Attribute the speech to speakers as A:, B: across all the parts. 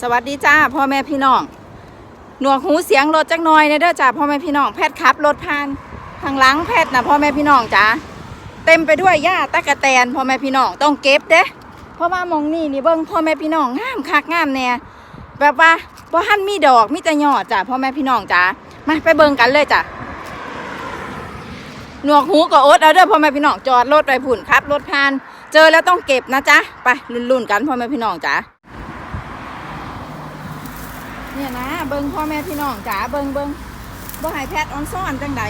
A: สวัสดีจ้าพ่อแม่พี่น้อง หนวกหูเสียงรถจักหน่อยเนยเด้อจ้าพ่อแม่พี่น้องแพทย์ขับรถผ่านทางหลังแพทย์นะพ่อแม่พี่น้องจ้าเต็มไปด้วยหญ้าตะกะแตนพ่อแม่พี่น้องต้องเก็บเด้เพราะว่ามองนี่นี่เบิ้งพ่อแม่พี่น้องงามคักงามแน่แบบว่าบ่หันมีดอกมีแต่ยอดจ้าพ่อแม่พี่น้องจ้ามาไปเบิ่งกันเลยจ้าหนวกหูก็อดเอาเด้อพ่อแม่พี่น้องจอดรถไปผุ่นครับรถผ่าน เจอแล้วต้องเก็บนะจ๊ะไปลุ่นๆกันพ่อแม่พี่น้องจ้า เนี่ยนะเบิ งพ่อแม่พี่น้องจ๋าเบิงเบิงบ่ให้แพทย์ออนซ่อนจังใด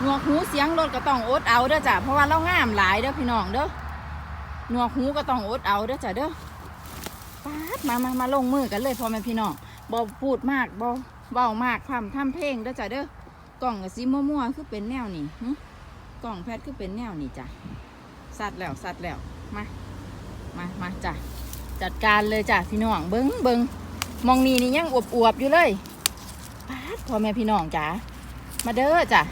A: หนวกหูเสียงรถก็ต้องอดเอาเด้อจ้ะเพราะว่าเรางามหลายเด้อพี่น้องเด้อหนวกหูก็ต้องอดเอาเด้อจ้ะเด้อป๊าดมามามาลงมือกันเลยพ่อแม่พี่น้องบ่พูดมากบ่เบามากความทำเพลงเด้อจ้ะเด้อกล่องกับซิมั่วๆคือเป็นแนวนี่กล่องแพทย์คือเป็นแนวนี่จ้ะสัดแล้วสัดแล้วมามามาจ้ะจัดการเลยจ้ะพี่น้องเบิ้งเบิ้ง มองนี่นี่ยังอวบอวบๆอยู่เลยปาดพ่อแม่พี่น้องจ๋ามาเด้อจ้ะ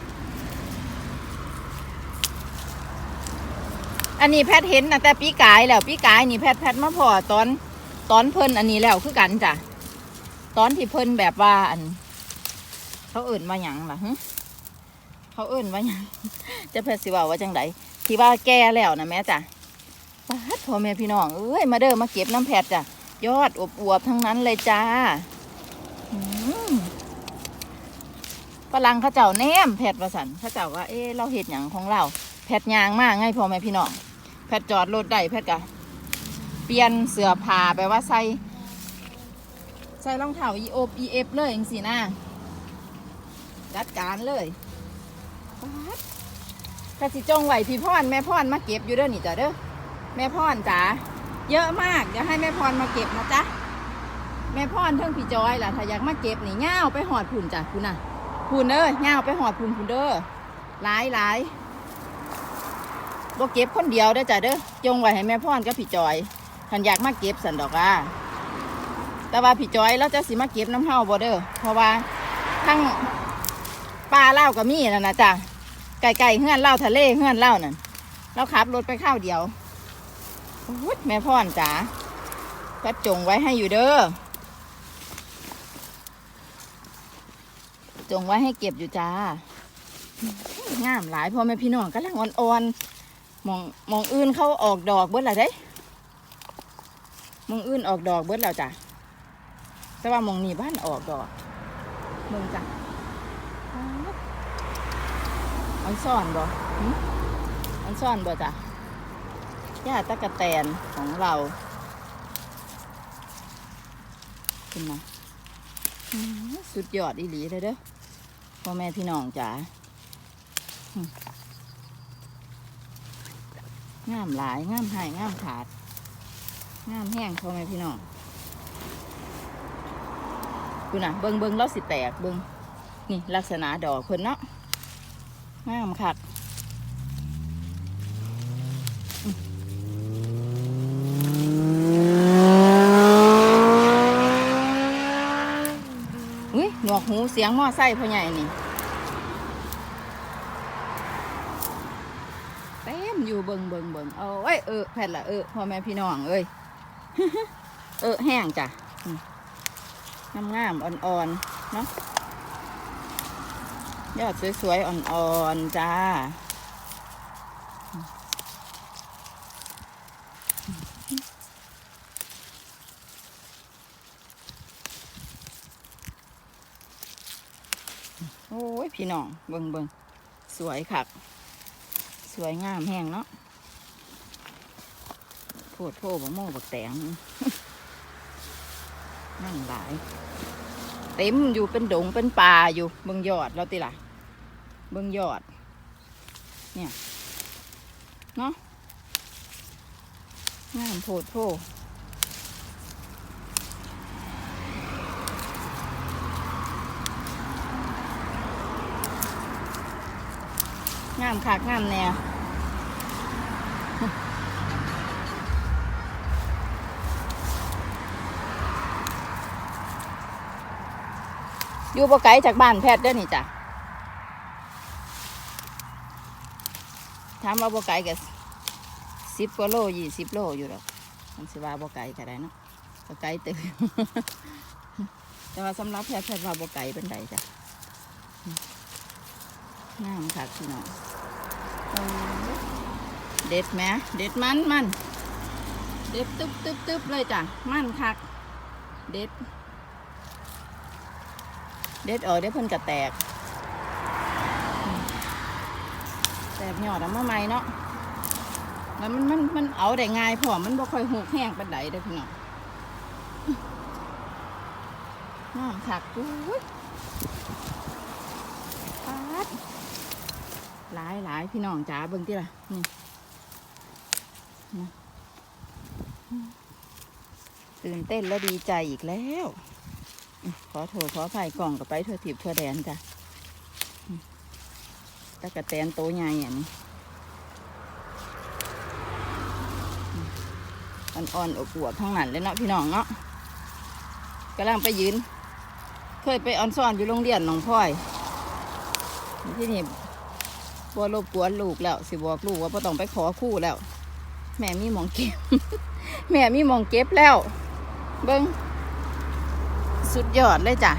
A: อันนี้แพทย์เห็นนะแต่ปีกายแล้วปีกายนี่แพทย์แพทย์มาพอตอนตอนเพิ่นอันนี้แล้วคือกันจ้ะตอนที่เพิ่นแบบว่าอัน เขาเอิ่นว่าหยังล่ะเขาเอิ่นว่าหยังจะแพทย์สิว่าว่าจังไดที่ว่าแก่แล้วนะแม่จ้ะปาดพ่อแม่พี่น้องเอ้ยมาเด้อมาเก็บน้ำแพดจ้ะ ยอดอวบอวบๆทั้งนั้นเลยจ้าฝรั่งเขาเจ้าแนมแพดประสันเขาเจ้าว่า เอ๊เราเห็ดหยังของเราแพดยางมากไงพ่อแม่พี่น้องแพดจอดรถได้แพดกะ เปลี่ยนเสื้อผ้าแปลว่าใส่ใส่รองเท้าอีโอบอีเอฟเลยอย่างสินะจัดการเลยปาดกสิจงไหวพี่พรแม่พรมาเก็บอยู่เด้อนี่จ้ะเด้อแม่พรจ๋า เยอะมาก เดี๋ยวให้แม่พรมาเก็บนะจ๊ะ แม่พรเทิงพี่จอยล่ะ ถ้าอยากมาเก็บนี่เง่าไปหอดผุ่นจ้ะคุณน่ะผุ่นเด้อง่าไปหอดผุ่นผุ่นเด้อหลายหลายบ่เก็บคนเดียวเด้อจ้ะเด้อ จงไว้ให้แม่พรกับพี่จอยคันอยากมาเก็บสันดอกอะแต่ว่าพี่จอยแล้วจะสิมาเก็บน้ำเฮาบ่เด้อ เพราะว่าทั้งปลาเล่าวก็มีนั่นนะจ้ะไก่ไก่เฮือนเล่าทะเลเฮือนเล่านั่นเราขับรถไปข้าวเดียว แม่พ่อนจ๋าก็จงไว้ให้อยู่เด้อ จงไว้ให้เก็บอยู่จ้า งามหลายพ่อแม่พี่น้องกำลังอ่อนๆมองมองอื่นเข้าออกดอกเบิดและเด้มองอื่นออกดอกเบิดแล้วจ้ะแต่ว่ามองนี่บ้านออกดอกเมืองจ้ะอันซ่อนบ่หึอันซ่อนบ่จ้ะ ย่าตะกะแตนของเราขึ้นมาสุดยอดอีหลีเลยเด้อพ่อแม่พี่น้องจ๋างามหลายงามหายงามขาดงามแห้งพ่อแม่พี่น้องคุณน่ะเบิงเบิงแล้วสิแตกเบิงนี่ลักษณะดอกเพิ่นเนาะงามคักอืมอุ้ยหนวกหู เสียงหม้อไส้พ่อใหญ่นี่เต็มอยู่เบิงเบิงเบิงเอาไว้เออแผ่นละเออพ่อแม่พี่น้องเอ้ยเออแห้งจ้ะงามงามอ่อนๆเนาะยอดสวยๆอ่อนๆจ้า พี่น้องเบิงเบิงสวยคักสวยงามแห้งเนาะโพดโพบักโม่บักแตงนั่งหลาย เต็มอยู่เป็นดงเป็นป่าอยู่เบิ่งยอดแล้วติล่ะเบิ่งยอด เนี่ย เนาะงามโพดโพ งามคักงามแนวอยู่บ่ไกลจากบ้านแพทย์เด้อนี่จ้ะถามว่าบ่ไกลก็สิบกว่าโลยี่สิบโลอยู่หรอกมันสิว่าบ่ไกลก็ได้เนาะก็ไกลเตึงแต่ว่าสำหรับแพทย์แพทย์ว่าบ่ไกลเป็นไดจ้ะ งามค่ะพี่น้องเด็ดไหมเด็ดมันมันเด็ดตึ๊บตึ๊บตึ๊บเลยจ้ะมันคัก เด็ด เด็ดออกได้เพิ่นกระแตก แตกยอดออกมาใหม่เนาะแล้วมันมันมันเอาได้ง่ายพอมันบ่ค่อยหูแห้งปานใดเด้อพี่น้องน้ำคักอุ้ยปาด หลายหลายพี่น้องจ๋าเบิ่งติล่ะนี่นะตื่นเต้นและดีใจอีกแล้ว ขอโทษขอภัยกล่องกับไปเทั่วทิพย์ทั่วแดนจ้ะตะกะแตนโตใหญ่อย่างนี้อ่อนๆอบอวบทั้งนั้นเลยเนาะพี่น้องเนาะกำลังไปยืน เคยไปออนซ่อนอยู่โรงเรียนหนองพ่อย ที่นี่ บัวรบกวนลูกแล้ว สิบอกลูกว่าไ่ต้องไปขอคู่แล้ว แม่มีมองเก็บ แม่มีมองเก็บแล้ว เบิ้งสุดยอดเลยจ้ะ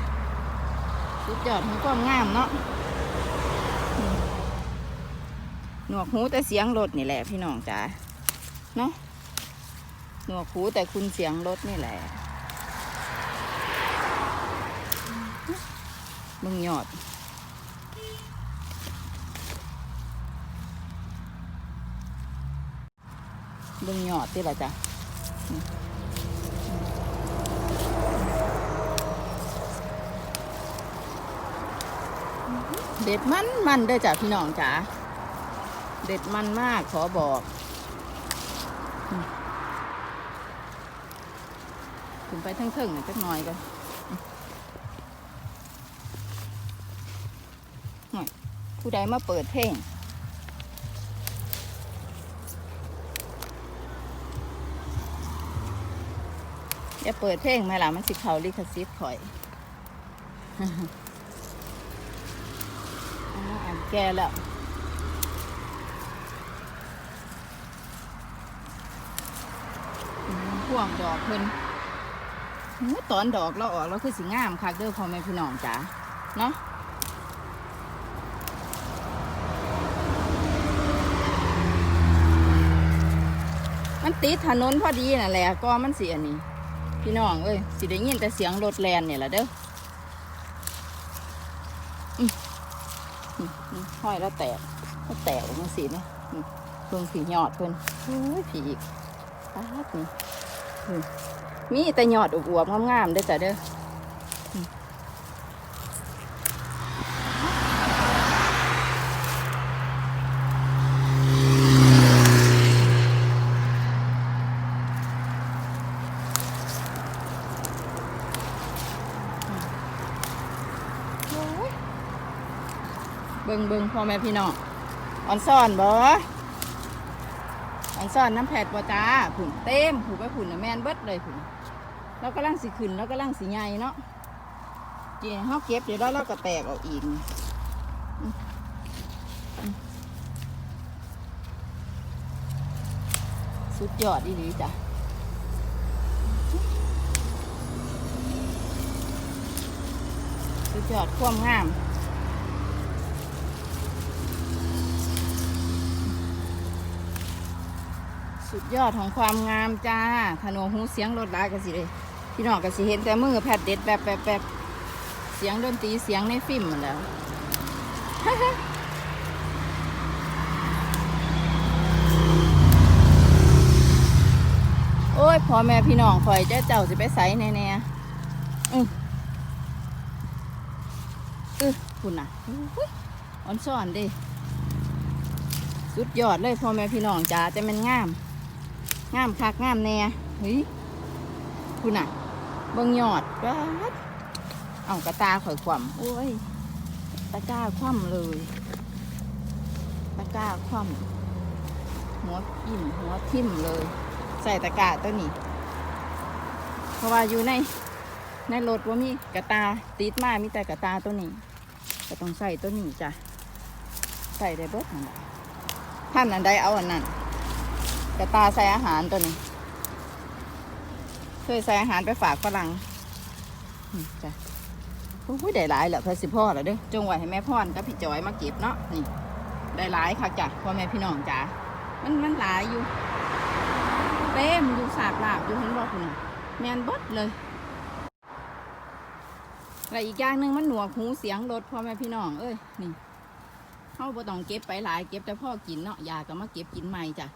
A: สุดยอดของความงามเนาะหนวกหูแต่เสียงรถนี่แหละพี่น้องจ้ะเนาะหนวกหูแต่คุณเสียงรถนี่แหละมึงหยอด บึงหยอดที่ละจ้ะเด็ดมันมันเด้อจ้ะพี่น้องจ๋าเด็ดมันมากขอบอกถึงไปทั้งเทิงน่อยจักหน่อยก่อนผู้ใดมาเปิดเพลง อย่าเปิดเพลงไหมล่ะมันสิเขาลิขสิทธิ์ข่อยอ่านแก่แล้วพ่วงดอกเพิ่นหูตอนดอกเราออกเราคือสีงามคักเด้อพ่อแม่พี่น้องจ๋าเนาะมันติดถนนพอดีน่ะแหละก็มันเสียนี่ พี่น้องเอ้ยสิได้ยินแต่เสียงรถแลนเนี่ยแหละเด้อห้อยแล้วแตกก็แตกออกมาสิเนี่ยอืมเพิ่งผีหยอดเพิ่นโอ้ยผีอีกปาดนี่มีแต่หยอดอวบๆงามๆได้อจ้ะเด้ออืมโอ้ย เบิงเบิงพ่อแม่พี่น้องอ่อนซ่อนบ่อ่อนซ่อนน้ำแผดบ่จ้าผุนเต็มผูไปผุนนะแม่นเบิดเลยผุนเรากำลังสิขึ้นเรากำลังสิใหญ่เนาะเจีเฮาเก็บเดี๋ยวเราเราก็แตกออกอีกนี่อืมอืมสุดยอดอีหลีจ้ะสุดยอดความงาม สุดยอดของความงามจ้าถนนหูเสียงรถร้ายกันสิเลยพี่น้องก็สิเห็นแต่มือแผดเด็ดแบบแบบแบบเสียงดนตรีเสียงในฟิล์มหมดแล้วโอ้ยพ่อแม่พี่น้องคอยเจ้าเจ้าสิไปใส่แน่ๆอืออือคุณน่ะอุ้ยอ่อนซ่อนดิ สุดยอดเลยพ่อแม่พี่น้องจ้าแต่มันงาม งามคักงามแน่เฮ้ยคุณน่ะเบิ่งยอดว้าดเอากระตาข่อยคว่ำโอ้ยตะกร้าคว่ำเลย ตะกร้าคว่ำหัวอิ่มหัวทิ่มเลย ใส่ตะกร้าตัวนี้ เพราะว่าอยู่ในในรถว่ามีกระตาติดมามีแต่กระตาตัวนี้ก็ต้องใส่ตัวนี้จ้ะใส่ได้เบิดนั่นแหละท่านอันใดเอาอันนั้น กระตาใส่อาหารตัวนี้เคยใส่อาหารไปฝากฝรั่งอืมจ้ะโอ้ได้หลายแล้วเพื่อสิพ่อแล้วเด้อจงไว้ให้แม่พ่อนกับพี่จอยมาเก็บเนาะนี่ได้หลายค่ะจ้ะพ่อแม่พี่น้องจ้ะมันมันหลายอยู่เต็มอยู่สาบลาบอยู่เห็นบ่คุณแมนบดเลยและอีกอย่างหนึ่งมันหนวกหูเสียงรถพ่อแม่พี่น้องเอ้ยนี่เขาบ่ต้องเก็บไปหลายเก็บแต่พ่อกินเนาะยาก็มาเก็บกินใหม่จ้ะ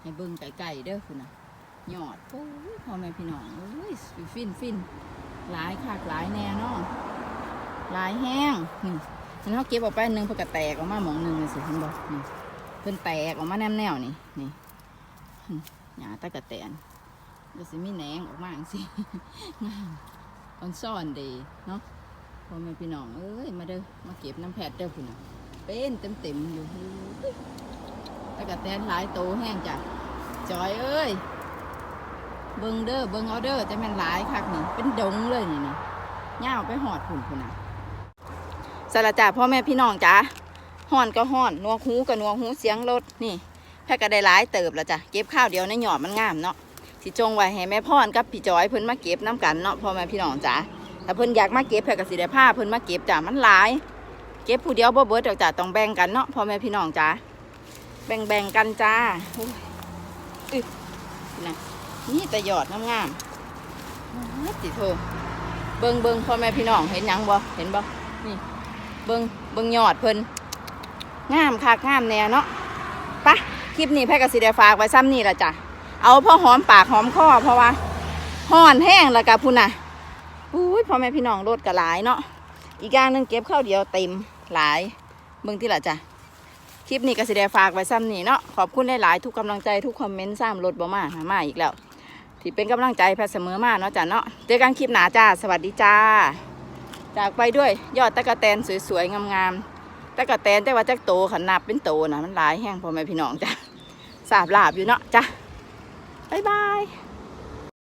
A: ให้เบิ่งไก่ๆเด้อคุณน่ะยอดโอ้ยพ่อแม่พี่น้องเอ้ยฟินฟินหลายคักหลายแน่เนาะหลายแห้งนี่ฉันเขาเก็บออกไปอันหนึงเพื่อกระแตกออกมาหมองหนึ่งเลยสิเห็นบ่นี่เพิ่นแตกออกมาแนมแนวนี่นี่หยาตะกะแตนก็สิมีแหนงออกมาสิงามออนซ่อนดีเนาะพ่อแม่พี่น้องเอ้ยมาเด้อมาเก็บน้ำแพทย์เด้อคุณน่ะเป็นเต็มเต็มๆอยู่ อุ้ยตะกะแตนหลายโตแห้งจ้ะจอยเอ้ยเบิงเด้อเบิงเอาเด้อจะแม่นหลายคักนี่เป็นดงเลยนี่นี่ย่าวไปหอดผุนคุณน่ะสารจ่าพ่อแม่พี่น้องจ้าห่อนก็ห่อนนัวหูก็นัวหูเสียงรถนี่แพ่ก็ได้หลายเติบแล้วจ้ะเก็บข้าวเดียวในหยอดมันงามเนาะสิจงไว้ให้แม่พ่อนกับพี่จอยเพิ่นมาเก็บน้กันเนาะพ่อแม่พี่น้องจ้าถ้าเพิ่นอยากมาเก็บแพ่ก็สิได้ผ้าเพิ่นมาเก็บจ้ะมันหลาย เก็บผู้เดียวบ่เบิดดอกจ้ะต้องแบ่งกันเนาะพ่อแม่พี่น้องจ้า แบ่งๆกันจ้าอุ้ยอึนะนี่แต่หยอดงามๆโอ้ยติโทเบิงเบิงพ่อแม่พี่น้องเห็นยังบ่เห็นบ่นี่เบิงเบิงยอดเพิ่นงามคักงามแน่เนาะปะคลิปนี้แพ่กสิได้ฝากไว้ซ้ำนี่ละจ้ะเอาพ่อหอมปากหอมคอเพราะว่าห่อนแห้งล้วกะพุ่นน่ะอุ้ยพ่อแม่พี่น้องรถกะหลายเนาะอีกอย่างนึงเก็บข้าวเดียวเต็มหลายเบิ่งที่ละจ้ะ คลิปนี้ก็สิได้ฝากไว้ซ้ำนี่เนาะขอบคุณหลายๆทุกกำลังใจทุกคอมเมนต์ซ้ำรถบ่มาหามาอีกแล้ว ที่เป็นกำลังใจแพทเสมอมาเนาะจ้ะเนาะเจอกันคลิปหนาจ้า สวัสดีจ้า จากไปด้วยยอดตะกะแตนสวยๆงามๆตะกะแตนแต่ว่าจักโตขันนับเป็นโตนะมันหลายแห้งพ่อแม่พี่น้องจ้ะสาบลาบอยู่เนาะจ้ะบ๊ายบาย